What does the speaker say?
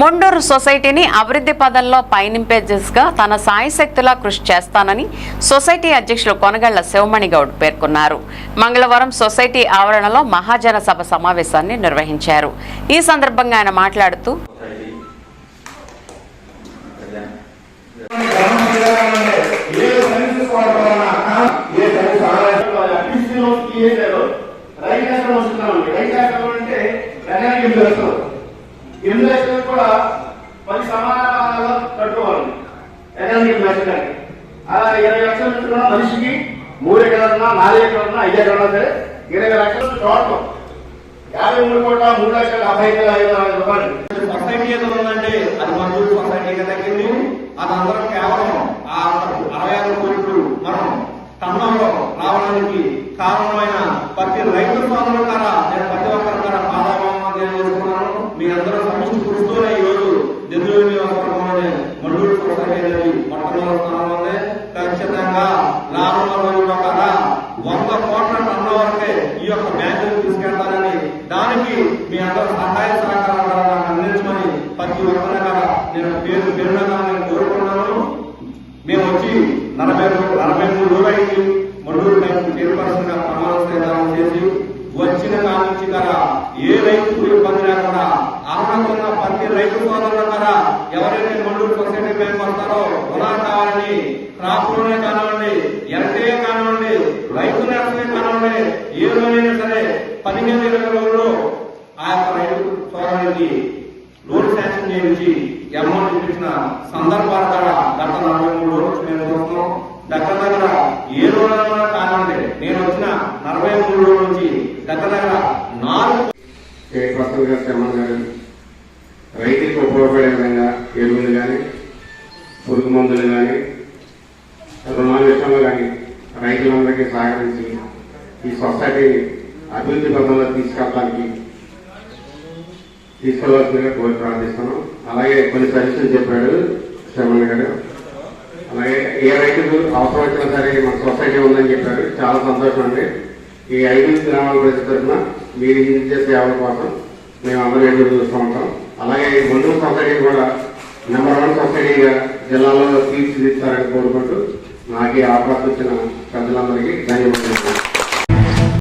మొండూరు సొసైటీని అభివృద్ధి పదంలో పయనింపే దిశగా తన సాయశక్తులా కృషి చేస్తానని సొసైటీ అధ్యక్షులు కొనగళ్ళ శివమణి గౌడ్ పేర్కొన్నారు. మంగళవారం సొసైటీ ఆవరణలో మహాజన సభ సమావేశాన్ని నిర్వహించారు. ఈ సందర్భంగా ఆయన మాట్లాడుతూ రైతు అంటే ఎకరానికి కూడా పది సమానాలు కట్టుకోవాలి ఎకరానికి ఎనిమిది అలా ఇరవై లక్షల నుంచి కూడా మనిషికి మూడు ఎకరాలన్నా నాలుగు ఎకరాలన్నా ఐదు ఎకరాలన్నా సరే ఇరవై లక్షల టోటల్ యాభై మూడు కోట్ల మూడు లక్షల యాభై ఐదు ఐదు వందల రూపాయలు. సొసైటీ ఏదో ఉందండి. అది మంజూరు సొసైటీగా తగ్గింది. అది అందరం కేవలం ఆ అరవై ఆరు కోట్లు మనం టన్నంలో రావడానికి కారణమైన ప్రతి రైతు సోదరుల ద్వారా నేను ప్రతి ఒక్కరి ద్వారా పాదాభావం తెలియజేస్తున్నాను మీ అందరూ సమిష్టి ఈ రోజు మండూరు మొట్టమొదటి ఖచ్చితంగా రానున్న రోజుల్లో కదా. వంద కోట్ల టన్నుల వరకే ఈ యొక్క బ్యాంకులు తీసుకెళ్తారని దానికి మీ అందరూ సహాయ సహకారాలు అందించమని ప్రతి ఒక్కరి కదా నేను పేరు పేరునగా నేను కోరుకున్నాను మేము వచ్చి నలభై నలభై మూడు రోజులైంది. మండూరు బ్యాంకు చైర్పర్సన్గా ప్రమాణ చేసి వచ్చిన కానుంచి కదా ఏ రైతు ఇబ్బంది ఉన్న రైతు సోదరులు కదా ఎవరైతే మండూరు సొసైటీ బ్యాంక్ పడతారో పొలాలు కావాలని క్రాప్లోనే కానివ్వండి ఎరటే కానివ్వండి రైతు నేరమే కానివ్వండి ఏ రోజైనా సరే పదిహేను ఇరవై రోజుల్లో ఆ యొక్క రైతు సోదరునికి లోన్ శాంక్షన్ చేయించి అమౌంట్ ఇప్పించిన సందర్భాలు కూడా గత నలభై మూడు రోజులు మేము చూస్తున్నాం. దగ్గర దగ్గర ఏ రోజులైనా కానివ్వండి నేను వచ్చిన నలభై మూడు రోజుల నుంచి దగ్గర దగ్గర నాలుగు చైర్పర్సన్ గారు చమ్మన్ గారు. ఉపయోగపడే విధంగా ఎరువులు కానీ పురుగు మందులు కానీ రుణాల విషయంలో కానీ రైతులందరికీ సహకరించి ఈ సొసైటీని అభివృద్ధి పథంలో తీసుకెళ్ళడానికి తీసుకోవాల్సిందిగా కోరి ప్రార్థిస్తున్నాం. అలాగే కొన్ని సజెషన్ చెప్పాడు శ్రమణ్ గారు. అలాగే ఏ రైతుకు అవసరం వచ్చినా సరే మన సొసైటీ ఉందని చెప్పారు చాలా సంతోషం అండి. ఈ ఐదు గ్రామాల ప్రతి తరఫున మీరు ఇచ్చే సేవల కోసం మేము అందరూ ఎదురు చూస్తూ ఉంటాం. అలాగే ఈ ముందు సొసైటీ కూడా నెంబర్ వన్ సొసైటీగా జిల్లాలో తీర్చిదిద్దారని కోరుకుంటూ నాకు ఈ అవకాశం ఇచ్చిన పెద్దలందరికీ ధన్యవాదాలు.